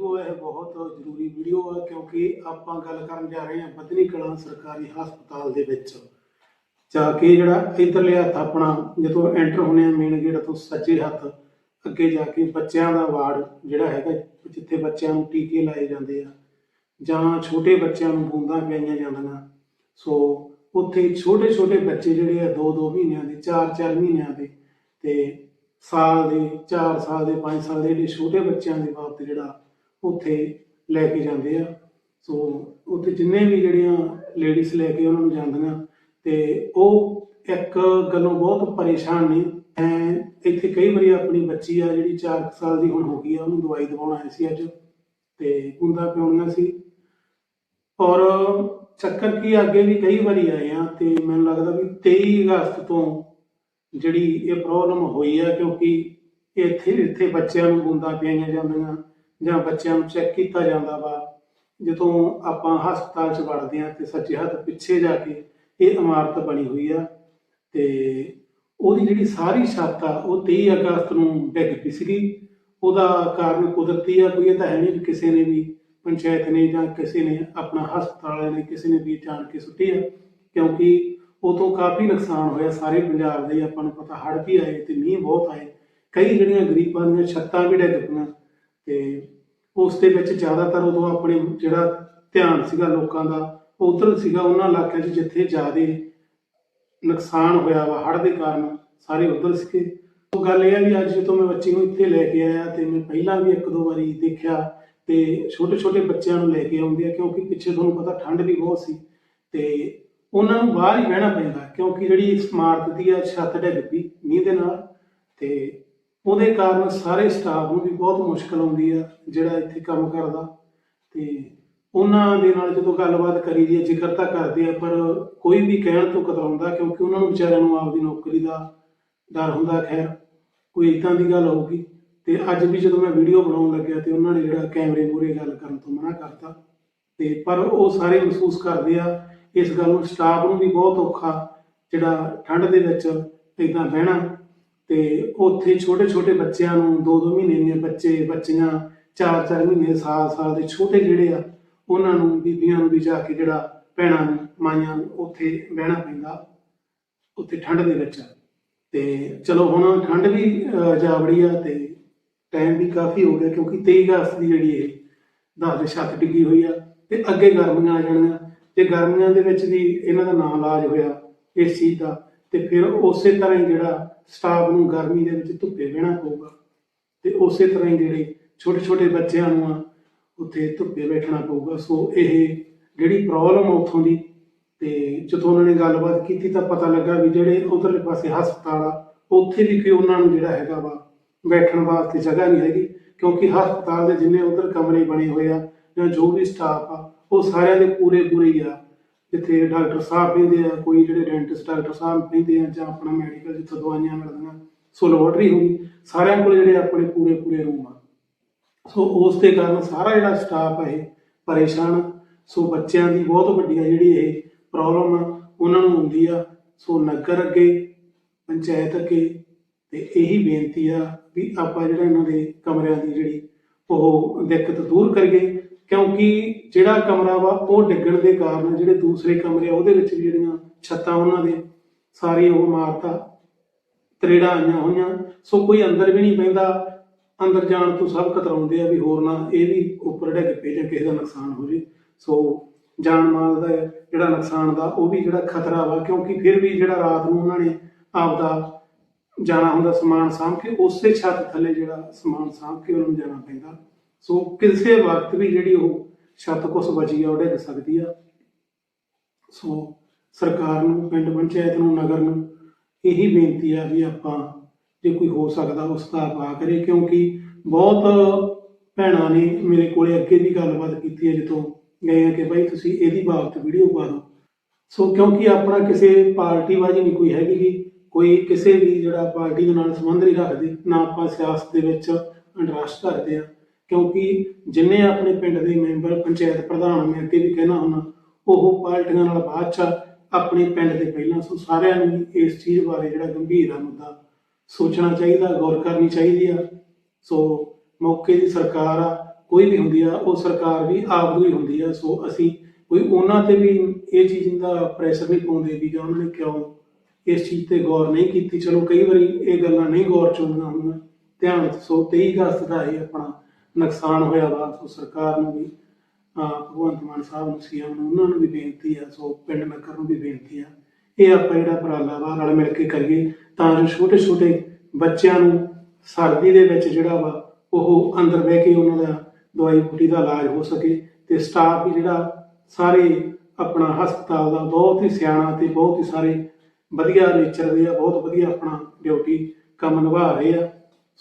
Video ਹੈ, ਬਹੁਤ ਜ਼ਰੂਰੀ ਵੀਡੀਓ ਹੈ ਕਿਉਂਕਿ ਆਪਾਂ ਗੱਲ ਕਰਨ ਜਾ ਰਹੇ ਹਾਂ ਬਦਨੀ ਕਲਾਂ ਸਰਕਾਰੀ ਹਸਪਤਾਲ ਦੇ ਵਿੱਚ। ਜਾ ਕੇ ਜਿਹੜਾ ਇਧਰਲੇ ਹੱਥ ਆਪਣਾ ਜਦੋਂ ਐਂਟਰ ਹੁੰਦੇ ਆ ਮੇਨ ਗੇਟ ਤੋਂ ਸੱਜੇ ਹੱਥ, ਅੱਗੇ ਜਾ ਕੇ ਬੱਚਿਆਂ ਦਾ ਵਾਰਡ ਜਿਹੜਾ ਹੈਗਾ, ਜਿੱਥੇ ਬੱਚਿਆਂ ਨੂੰ ਟੀਕੇ ਲਾਏ ਜਾਂਦੇ ਆ, ਜਾਂ ਛੋਟੇ ਬੱਚਿਆਂ ਨੂੰ ਬੂੰਦਾਂ ਪਿਆਈਆਂ ਜਾਂਦੀਆਂ। ਸੋ ਉੱਥੇ ਛੋਟੇ ਛੋਟੇ ਬੱਚੇ ਜਿਹੜੇ ਆ 2-2 ਮਹੀਨਿਆਂ ਦੇ 4-4 ਮਹੀਨਿਆਂ ਦੇ, ਤੇ ਸਾਲ ਦੇ 4 ਸਾਲ ਦੇ 5 ਸਾਲ ਦੇ ਜਿਹੜੇ ਛੋਟੇ ਬੱਚਿਆਂ ਦੇ ਬਾਬਤ ਜਿਹੜਾ ਉੱਥੇ ਲੈ ਕੇ ਜਾਂਦੇ ਆ। ਸੋ ਉੱਥੇ ਜਿੰਨੇ ਵੀ ਜਿਹੜੀਆਂ ਲੇਡੀਜ਼ ਲੈ ਕੇ ਉਹਨਾਂ ਨੂੰ ਜਾਂਦੀਆਂ ਤੇ ਉਹ ਇੱਕ ਗੱਲੋਂ ਬਹੁਤ ਪਰੇਸ਼ਾਨ ਨੇ। ਮੈਂ ਇੱਥੇ ਕਈ ਵਾਰੀ ਆਪਣੀ ਬੱਚੀ ਆ ਜਿਹੜੀ 4 ਸਾਲ ਦੀ ਹੁਣ ਹੋ ਗਈ ਆ, ਉਹਨੂੰ ਦਵਾਈ ਦਿਵਾਉਣ ਆਏ ਸੀ ਅੱਜ ਤੇ ਬੂੰਦਾਂ ਪਿਉਣੀਆਂ ਸੀ। ਔਰ ਚੱਕਰ ਕੀ ਅੱਗੇ ਵੀ ਕਈ ਵਾਰੀ ਆਏ ਆ ਤੇ ਮੈਨੂੰ ਲੱਗਦਾ ਵੀ 23 ਅਗਸਤ ਤੋਂ ਜਿਹੜੀ ਇਹ ਪ੍ਰੋਬਲਮ ਹੋਈ ਆ ਕਿਉਂਕਿ ਇੱਥੇ ਇੱਥੇ ਬੱਚਿਆਂ ਨੂੰ ਬੂੰਦਾਂ ਪਿਆਈਆਂ ਜਾਂਦੀਆਂ। ਜਾਂ ਬੱਚਿਆਂ ਨੂੰ ਚੈੱਕ ਕੀਤਾ ਜਾਂਦਾ ਵਾ, ਜਦੋਂ ਆਪਾਂ ਹਸਪਤਾਲ 'ਚ ਵੜਦੇ ਆ ਤੇ ਸੱਜੇ ਹੱਥ ਪਿੱਛੇ ਜਾ ਕੇ ਇਹ ਇਮਾਰਤ ਬਣੀ ਹੋਈ ਆ ਤੇ ਉਹਦੀ ਜਿਹੜੀ ਸਾਰੀ ਛੱਤ ਆ, ਉਹ 23 ਅਗਸਤ ਨੂੰ ਡਿੱਗ ਪਈ ਸੀਗੀ। ਉਹਦਾ ਕਾਰਨ ਕੁਦਰਤੀ ਆ, ਕੋਈ ਇਹ ਤਾਂ ਹੈ ਨਹੀਂ ਕਿਸੇ ਨੇ ਵੀ ਪੰਚਾਇਤ ਨੇ ਜਾਂ ਕਿਸੇ ਨੇ ਆਪਣਾ ਹਸਪਤਾਲ ਨੇ ਕਿਸੇ ਨੇ ਵੀ ਜਾਣ ਕੇ ਸੁੱਟੀ ਆ, ਕਿਉਂਕਿ ਉਦੋਂ ਕਾਫੀ ਨੁਕਸਾਨ ਹੋਇਆ ਸਾਰੇ ਪੰਜਾਬ ਦੇ ਆਪਾਂ ਨੂੰ ਪਤਾ ਹੜ੍ਹ ਵੀ ਆਏ ਤੇ ਮੀਂਹ ਬਹੁਤ ਆਏ। ਕਈ ਜਿਹੜੀਆਂ ਗਰੀਬਾਂ ਦੀਆਂ ਛੱਤਾਂ ਵੀ ਡਿੱਗ ਪਈਆਂ। ਤੇ ਉਸ ਦੇ ਵਿੱਚ ਜ਼ਿਆਦਾਤਰ ਉਦੋਂ ਆਪਣੇ ਜਿਹੜਾ ਧਿਆਨ ਸੀਗਾ ਲੋਕਾਂ ਦਾ, ਉਧਰ ਸੀਗਾ ਉਹਨਾਂ ਇਲਾਕਿਆਂ 'ਚ ਜਿੱਥੇ ਜ਼ਿਆਦੇ ਨੁਕਸਾਨ ਹੋਇਆ ਵਾ, ਹੜ੍ਹ ਦੇ ਕਾਰਨ ਸਾਰੇ ਉਧਰ ਸੀਗੇ। ਉਹ ਗੱਲ ਇਹ ਆ ਵੀ ਅੱਜ ਜਦੋਂ ਮੈਂ ਬੱਚੀ ਨੂੰ ਇੱਥੇ ਲੈ ਕੇ ਆਇਆ ਤੇ ਮੈਂ ਪਹਿਲਾਂ ਵੀ ਇੱਕ ਦੋ ਵਾਰੀ ਦੇਖਿਆ ਤੇ ਛੋਟੇ ਛੋਟੇ ਬੱਚਿਆਂ ਨੂੰ ਲੈ ਕੇ ਆਉਂਦੇ ਆ ਕਿਉਂਕਿ ਪਿੱਛੇ ਤੁਹਾਨੂੰ ਪਤਾ ਠੰਡ ਵੀ ਬਹੁਤ ਸੀ ਤੇ ਉਹਨਾਂ ਨੂੰ ਬਾਹਰ ਹੀ ਬਹਿਣਾ ਪੈਂਦਾ ਕਿਉਂਕਿ ਜਿਹੜੀ ਇਮਾਰਤ ਦੀ ਆ ਛੱਤ ਡਿੱਗ ਪਈ ਮੀਂਹ ਦੇ ਨਾਲ ਤੇ ਉਹਦੇ ਕਾਰਨ ਸਾਰੇ ਸਟਾਫ ਨੂੰ ਵੀ ਬਹੁਤ ਮੁਸ਼ਕਲ ਆਉਂਦੀ ਆ ਜਿਹੜਾ ਇੱਥੇ ਕੰਮ ਕਰਦਾ ਤੇ ਉਹਨਾਂ ਦੇ ਨਾਲ ਜਦੋਂ ਗੱਲਬਾਤ ਕਰੀ ਦੀ ਜ਼ਿਕਰ ਤਾਂ ਕਰਦੇ ਆ, ਪਰ ਕੋਈ ਵੀ ਕਹਿਣ ਤੋਂ ਕਤਰਾਉਂਦਾ ਕਿਉਂਕਿ ਉਹਨਾਂ ਨੂੰ ਵਿਚਾਰਿਆਂ ਨੂੰ ਆਪਦੀ ਨੌਕਰੀ ਦਾ ਡਰ ਹੁੰਦਾ ਖੈਰ, ਕੋਈ ਇਦਾਂ ਦੀ ਗੱਲ ਹੋਊਗੀ। ਤੇ ਅੱਜ ਵੀ ਜਦੋਂ ਮੈਂ ਵੀਡੀਓ ਬਣਾਉਣ ਲੱਗਿਆ ਤੇ ਉਹਨਾਂ ਨੇ ਜਿਹੜਾ ਕੈਮਰੇ ਮੂਹਰੇ ਗੱਲ ਕਰਨ ਤੋਂ ਮਨਾ ਕਰਤਾ, ਤੇ ਪਰ ਉਹ ਸਾਰੇ ਮਹਿਸੂਸ ਕਰਦੇ ਆ, ਇਸ ਗੱਲ ਨੂੰ ਸਟਾਫ ਨੂੰ ਵੀ ਬਹੁਤ ਔਖਾ ਜਿਹੜਾ ਠੰਡ ਦੇ ਵਿੱਚ ਇਦਾਂ ਬਹਿਣਾ ਤੇ ਉੱਥੇ ਛੋਟੇ ਛੋਟੇ ਬੱਚਿਆਂ ਨੂੰ 2-2 ਮਹੀਨੇ ਦੇ ਬੱਚੇ, ਬੱਚੀਆਂ 4-4 ਮਹੀਨੇ, ਸਾਲ ਸਾਲ ਦੇ ਛੋਟੇ ਜਿਹੜੇ ਆ, ਉਹਨਾਂ ਨੂੰ, ਬੀਬੀਆਂ ਨੂੰ ਵੀ ਜਾ ਕੇ ਜਿਹੜਾ ਭੈਣਾਂ ਨੂੰ, ਮਾਈਆਂ ਨੂੰ ਉੱਥੇ ਬਹਿਣਾ ਪੈਂਦਾ, ਉੱਥੇ ਠੰਡ ਦੇ ਵਿੱਚ। ਤੇ ਚਲੋ ਹੁਣ ਠੰਡ ਵੀ ਜਾ ਬੜੀ ਆ ਤੇ ਟਾਈਮ ਵੀ ਕਾਫੀ ਹੋ ਗਿਆ ਕਿਉਂਕਿ 23 ਅਗਸਤ ਦੀ ਜਿਹੜੀ ਇਹ ਦਸ ਦੇ ਛੱਤ ਡਿੱਗੀ ਹੋਈ ਆ ਤੇ ਅੱਗੇ ਗਰਮੀਆਂ ਆ ਜਾਣੀਆਂ। ਤੇ ਗਰਮੀਆਂ ਦੇ ਵਿੱਚ ਵੀ ਇਹਨਾਂ ਦਾ ਨਾਂ ਇਲਾਜ ਹੋਇਆ ਇਸ ਚੀਜ਼ ਦਾ। ਤੇ ਫਿਰ ਉਸੇ ਤਰ੍ਹਾਂ ਹੀ ਜਿਹੜਾ ਸਟਾਫ ਨੂੰ ਗਰਮੀ ਦੇ ਵਿੱਚ ਧੁੱਪੇ ਬਹਿਣਾ ਪਊਗਾ। ਤੇ ਉਸੇ ਤਰ੍ਹਾਂ ਹੀ ਜਿਹੜੇ ਛੋਟੇ ਛੋਟੇ ਬੱਚਿਆਂ ਨੂੰ ਆ, ਉੱਥੇ ਧੁੱਪੇ ਬੈਠਣਾ ਪਊਗਾ। ਸੋ ਇਹ ਜਿਹੜੀ ਪ੍ਰੋਬਲਮ ਆ ਉੱਥੋਂ ਦੀ, ਤੇ ਜਦੋਂ ਉਹਨਾਂ ਨੇ ਗੱਲਬਾਤ ਕੀਤੀ ਤਾਂ ਪਤਾ ਲੱਗਾ ਵੀ ਜਿਹੜੇ ਉਧਰਲੇ ਪਾਸੇ ਹਸਪਤਾਲ ਆ, ਉੱਥੇ ਵੀ ਕੋਈ ਉਹਨਾਂ ਨੂੰ ਜਿਹੜਾ ਹੈਗਾ ਵਾ ਬੈਠਣ ਵਾਸਤੇ ਜਗ੍ਹਾ ਨਹੀਂ ਹੈਗੀ। ਕਿਉਂਕਿ ਹਸਪਤਾਲ ਦੇ ਜਿੰਨੇ ਉਧਰ ਕਮਰੇ ਬਣੇ ਹੋਏ ਆ ਜਾਂ ਜੋ ਵੀ ਸਟਾਫ ਆ, ਉਹ ਸਾਰਿਆਂ ਦੇ ਪੂਰੇ ਪੂਰੇ ਆ। ਜਿੱਥੇ ਡਾਕਟਰ ਸਾਹਿਬ ਬਹਿੰਦੇ ਆ, ਕੋਈ ਜਿਹੜੇ ਡੈਂਟਿਸਟ ਡਾਕਟਰ ਸਾਹਿਬ ਬਹਿੰਦੇ ਆ ਜਾਂ ਆਪਣਾ ਮੈਡੀਕਲ ਜਿੱਥੇ ਦਵਾਈਆਂ ਮਿਲਦੀਆਂ। ਸੋ ਲੈਬੋਰਟਰੀ ਹੋਈ ਸਾਰਿਆਂ ਕੋਲ ਜਿਹੜੇ ਆਪਣੇ ਪੂਰੇ ਪੂਰੇ ਰੂਮ ਆ। ਸੋ ਉਸ ਦੇ ਕਾਰਨ ਸਾਰਾ ਜਿਹੜਾ ਸਟਾਫ ਹੈ ਪਰੇਸ਼ਾਨ ਆ। ਸੋ ਬੱਚਿਆਂ ਦੀ ਬਹੁਤ ਵੱਡੀ ਆ ਜਿਹੜੀ ਇਹ ਪ੍ਰੋਬਲਮ ਆ, ਉਹਨਾਂ ਨੂੰ ਹੁੰਦੀ ਆ। ਸੋ ਨਗਰ ਅੱਗੇ, ਪੰਚਾਇਤ ਅੱਗੇ, ਤੇ ਇਹੀ ਬੇਨਤੀ ਆ ਵੀ ਆਪਾਂ ਜਿਹੜਾ ਇਹਨਾਂ ਦੇ ਕਮਰਿਆਂ ਦੀ ਜਿਹੜੀ ਉਹ ਦਿੱਕਤ ਦੂਰ ਕਰੀਏ। ਕਿਉਂਕਿ ਜਿਹੜਾ ਕਮਰਾ ਵਾ, ਉਹ ਡਿੱਗਣ ਦੇ ਕਾਰਨ ਜਿਹੜੇ ਦੂਸਰੇ ਕਮਰੇ ਆ, ਉਹਦੇ ਵਿੱਚ ਵੀ ਜਿਹੜੀਆਂ ਛੱਤਾਂ ਉਹਨਾਂ ਦੇ, ਸਾਰੀ ਉਹ ਮਾਰਤਾ ਤਰੇੜਾਂ ਆਈਆਂ ਹੋਈਆਂ। ਸੋ ਕੋਈ ਅੰਦਰ ਵੀ ਨਹੀਂ ਪੈਂਦਾ ਅੰਦਰ ਜਾਣ ਤੋਂ ਸਭ ਕਤਰਾਉਂਦੇ ਆ ਵੀ ਹੋਰ ਨਾ, ਇਹ ਵੀ ਉੱਪਰ ਡਿੱਗ ਪਏ ਜਾਂ ਕਿਸੇ ਦਾ ਨੁਕਸਾਨ ਹੋ ਜੇ। ਸੋ ਜਾਨ ਮਾਲ ਦਾ ਜਿਹੜਾ ਨੁਕਸਾਨ ਦਾ, ਉਹ ਵੀ ਜਿਹੜਾ ਖਤਰਾ ਵਾ, ਕਿਉਂਕਿ ਫਿਰ ਵੀ ਜਿਹੜਾ ਰਾਤ ਨੂੰ ਉਹਨਾਂ ਨੇ ਆਪਦਾ ਜਾਣਾ ਹੁੰਦਾ ਸਮਾਨ ਸਾਂਭ ਕੇ, ਉਸੇ ਛੱਤ ਥੱਲੇ ਜਿਹੜਾ ਸਮਾਨ ਸਾਂਭ ਕੇ ਉਹਨਾਂ ਨੂੰ ਜਾਣਾ ਪੈਂਦਾ। ਸੋ ਕਿਸੇ ਵਕਤ ਵੀ ਜਿਹੜੀ ਉਹ ਛੱਤ ਕੁਛ ਬਚੀ ਆ ਉਹ ਡਿੱਗ ਸਕਦੀ ਆ। ਸੋ ਸਰਕਾਰ ਨੂੰ ਪਿੰਡ ਪੰਚਾਇਤ ਨੂੰ ਨਗਰ ਨੂੰ ਇਹੀ ਬੇਨਤੀ ਆ ਵੀ ਆਪਾਂ ਜੇ ਕੋਈ ਹੋ ਸਕਦਾ ਉਸ ਦਾ ਪਾ ਕਰੇ ਕਿਉਂਕਿ ਬਹੁਤ ਭੈਣਾਂ ਨੇ ਮੇਰੇ ਕੋਲੇ ਅੱਗੇ ਵੀ ਗੱਲਬਾਤ ਕੀਤੀ ਹੈ ਜਦੋਂ ਗਏ ਆ ਕਿ ਭਾਈ ਤੁਸੀਂ ਇਹਦੀ ਬਾਬਤ ਵੀਡੀਓ ਪਾ ਦਿਓ। ਸੋ ਕਿਉਂਕਿ ਆਪਣਾ ਕਿਸੇ ਪਾਰਟੀ ਵਾਜੀ ਨਹੀਂ ਕੋਈ ਹੈਗੀ ਗੀ, ਕੋਈ ਕਿਸੇ ਵੀ ਜਿਹੜਾ ਪਾਰਟੀ ਦੇ ਨਾਲ ਸੰਬੰਧ ਨਹੀਂ ਰੱਖਦੇ ਨਾ ਆਪਾਂ ਸਿਆਸਤ ਦੇ ਵਿੱਚ ਇੰਟਰਸਟ ਕਰਦੇ ਆ। ਕਿਉਂਕਿ ਜਿੰਨੇ ਆਪਣੇ ਪਿੰਡ ਦੇ ਮੈਂਬਰ, ਪੰਚਾਇਤ ਪ੍ਰਧਾਨ ਮੈਂ ਅੱਗੇ ਵੀ ਕਹਿਣਾ ਹੁੰਦਾ, ਉਹ ਪਾਰਟੀਆਂ ਨਾਲ ਬਾਅਦ ਚ ਆਪਣੇ ਪਿੰਡ ਦੇ ਪਹਿਲਾਂ ਸੋ ਸਾਰਿਆਂ ਨੂੰ ਇਸ ਚੀਜ਼ ਬਾਰੇ ਜਿਹੜਾ ਗੰਭੀਰ ਆ ਮੁੱਦਾ ਸੋਚਣਾ ਚਾਹੀਦਾ, ਗੌਰ ਕਰਨੀ ਚਾਹੀਦੀ ਆ। ਸੋ ਮੌਕੇ ਦੀ ਸਰਕਾਰ ਆ, ਕੋਈ ਵੀ ਹੁੰਦੀ ਆ, ਉਹ ਸਰਕਾਰ ਵੀ ਆਪ ਦੀ ਹੁੰਦੀ ਆ। ਸੋ ਅਸੀਂ ਕੋਈ ਉਹਨਾਂ ਤੇ ਵੀ ਇਹ ਚੀਜ਼ ਦਾ ਪ੍ਰੈਸ਼ਰ ਨਹੀਂ ਪਾਉਂਦੇ ਵੀ ਜਾਂ ਉਹਨਾਂ ਨੇ ਕਿਉਂ ਇਸ ਚੀਜ਼ ਤੇ ਗੌਰ ਨਹੀਂ ਕੀਤੀ। ਚਲੋ ਕਈ ਵਾਰੀ ਇਹ ਗੱਲਾਂ ਨਹੀਂ ਗੌਰ ਚ ਹੁੰਦੀਆਂ। ਧਿਆਨ ਸੋ 23 ਅਗਸਤ ਦਾ ਇਹ ਆਪਣਾ ਨੁਕਸਾਨ ਹੋਇਆ ਵਾ, ਸੋ ਸਰਕਾਰ ਨੂੰ ਵੀ ਭਗਵੰਤ ਮਾਨ ਸਾਹਿਬ ਨੂੰ, ਸੀਐਮ ਨੂੰ, ਉਹਨਾਂ ਨੂੰ ਵੀ ਬੇਨਤੀ ਆ, ਸੋ ਪਿੰਡ ਨਗਰ ਨੂੰ ਵੀ ਬੇਨਤੀ ਆ। ਇਹ ਆਪਾਂ ਜਿਹੜਾ ਉਪਰਾਲਾ ਵਾ ਨਾਲ ਮਿਲ ਕੇ ਕਰੀਏ, ਤਾਂ ਜੋ ਛੋਟੇ ਛੋਟੇ ਬੱਚਿਆਂ ਨੂੰ ਸਰਦੀ ਦੇ ਵਿੱਚ ਜਿਹੜਾ ਵਾ, ਉਹ ਅੰਦਰ ਬਹਿ ਕੇ ਉਹਨਾਂ ਦਾ ਦਵਾਈ ਬੂਟੀ ਦਾ ਇਲਾਜ ਹੋ ਸਕੇ, ਤੇ ਸਟਾਫ ਵੀ ਜਿਹੜਾ ਸਾਰੇ ਆਪਣਾ ਹਸਪਤਾਲ ਦਾ ਬਹੁਤ ਹੀ ਸਿਆਣਾ ਤੇ ਬਹੁਤ ਹੀ ਸਾਰੇ ਵਧੀਆ ਨੇਚਰ ਦੇ ਆ, ਬਹੁਤ ਵਧੀਆ ਆਪਣਾ ਡਿਊਟੀ ਕੰਮ ਨਿਭਾ ਰਹੇ ਆ।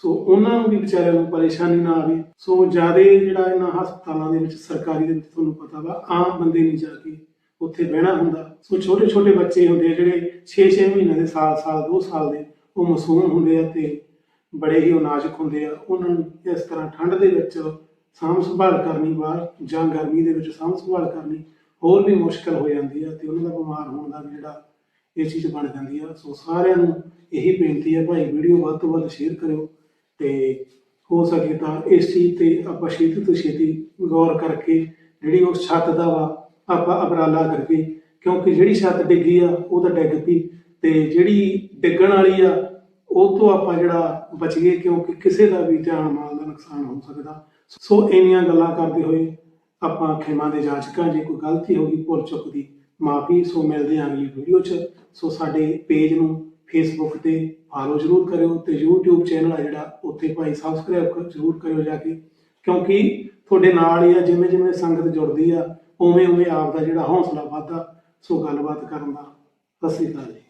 ਸੋ ਉਹਨਾਂ ਨੂੰ ਵੀ ਵਿਚਾਰਿਆਂ ਨੂੰ ਪਰੇਸ਼ਾਨੀ ਨਾ ਆਵੇ। ਸੋ ਜਿਆਦੇ ਜਿਹੜਾ ਇਹਨਾਂ ਹਸਪਤਾਲਾਂ ਦੇ ਵਿੱਚ ਸਰਕਾਰੀ ਦੇ ਵਿੱਚ ਤੁਹਾਨੂੰ ਪਤਾ ਵਾ, ਆਮ ਬੰਦੇ ਨਹੀਂ ਜਾ ਕੇ ਉੱਥੇ ਬਹਿਣਾ ਹੁੰਦਾ। ਸੋ ਛੋਟੇ ਛੋਟੇ ਬੱਚੇ ਹੁੰਦੇ ਆ ਜਿਹੜੇ 6-6 ਮਹੀਨੇ ਦੇ ਸਾਲ ਸਾਲ 2 ਸਾਲ ਦੇ, ਉਹ ਮਾਸੂਮ ਹੁੰਦੇ ਆ ਤੇ ਬੜੇ ਹੀ ਉਹ ਨਾਜ਼ੁਕ ਹੁੰਦੇ ਆ। ਉਹਨਾਂ ਨੂੰ ਇਸ ਤਰ੍ਹਾਂ ਠੰਡ ਦੇ ਵਿੱਚ ਸਾਂਭ ਸੰਭਾਲ ਕਰਨੀ ਬਾਹਰ ਜਾਂ ਗਰਮੀ ਦੇ ਵਿੱਚ ਸਾਂਭ ਸੰਭਾਲ ਕਰਨੀ ਹੋਰ ਵੀ ਮੁਸ਼ਕਲ ਹੋ ਜਾਂਦੀ ਆ ਤੇ ਉਹਨਾਂ ਦਾ ਬਿਮਾਰ ਹੋਣ ਦਾ ਵੀ ਜਿਹੜਾ ਇਹ ਚੀਜ਼ ਬਣ ਜਾਂਦੀ ਆ। ਸੋ ਸਾਰਿਆਂ ਨੂੰ ਇਹੀ ਬੇਨਤੀ ਹੈ ਭਾਈ ਵੀਡੀਓ ਵੱਧ ਤੋਂ ਵੱਧ ਸ਼ੇਅਰ ਕਰਿਓ। ਤੇ ਹੋ ਸਕੇ ਤਾਂ ਇਸ ਚੀਜ਼ ਤੇ ਆਪਾਂ ਛੇਤੀ ਤੋਂ ਛੇਤੀ ਗੌਰ ਕਰਕੇ ਜਿਹੜੀ ਉਹ ਛੱਤ ਦਾ ਵਾ, ਆਪਾਂ ਉਪਰਾਲਾ ਕਰਕੇ, ਕਿਉਂਕਿ ਜਿਹੜੀ ਛੱਤ ਡਿੱਗੀ ਆ, ਉਹ ਤਾਂ ਡਿੱਗ ਪਈ ਤੇ ਜਿਹੜੀ ਡਿੱਗਣ ਵਾਲੀ ਆ, ਉਹ ਤੋਂ ਆਪਾਂ ਜਿਹੜਾ ਬਚੀਏ, ਕਿਉਂਕਿ ਕਿਸੇ ਦਾ ਵੀ ਜਾਨ ਮਾਲ ਦਾ ਨੁਕਸਾਨ ਹੋ ਸਕਦਾ। ਸੋ ਇੰਨੀਆਂ ਗੱਲਾਂ ਕਰਦੇ ਹੋਏ ਆਪਾਂ ਖਿਮਾ ਦੇ ਜਾਚਕਾਂ ਜੇ ਕੋਈ ਗਲਤੀ ਹੋ ਗਈ, ਭੁੱਲ ਚੁੱਕ ਦੀ, ਮਾਫੀ। ਸੋ ਮਿਲਦੇ ਹਾਂ ਅਗਲੀ ਵੀਡੀਓ 'ਚ। ਸੋ ਸਾਡੇ ਪੇਜ ਨੂੰ ਫੇਸਬੁੱਕ ਤੇ ਫਾਲੋ ਜ਼ਰੂਰ ਕਰਿਓ ਤੇ YouTube ਚੈਨਲ ਆ ਜਿਹੜਾ, ਉੱਥੇ ਭਾਈ ਸਬਸਕ੍ਰਾਈਬ ਜ਼ਰੂਰ ਕਰਿਓ ਜਾ ਕੇ। ਕਿਉਂਕਿ ਤੁਹਾਡੇ ਨਾਲ ਹੀ ਆ, ਜਿਵੇਂ ਜਿਵੇਂ ਸੰਗਤ ਜੁੜਦੀ ਆ, ਉਵੇਂ ਉਵੇਂ ਆਪ ਦਾ ਜਿਹੜਾ ਹੌਸਲਾ ਵੱਧਦਾ। ਸੋ ਗੱਲਬਾਤ ਕਰਨ ਦਾ ਸਤਿ ਸ੍ਰੀ ਅਕਾਲ ਜੀ।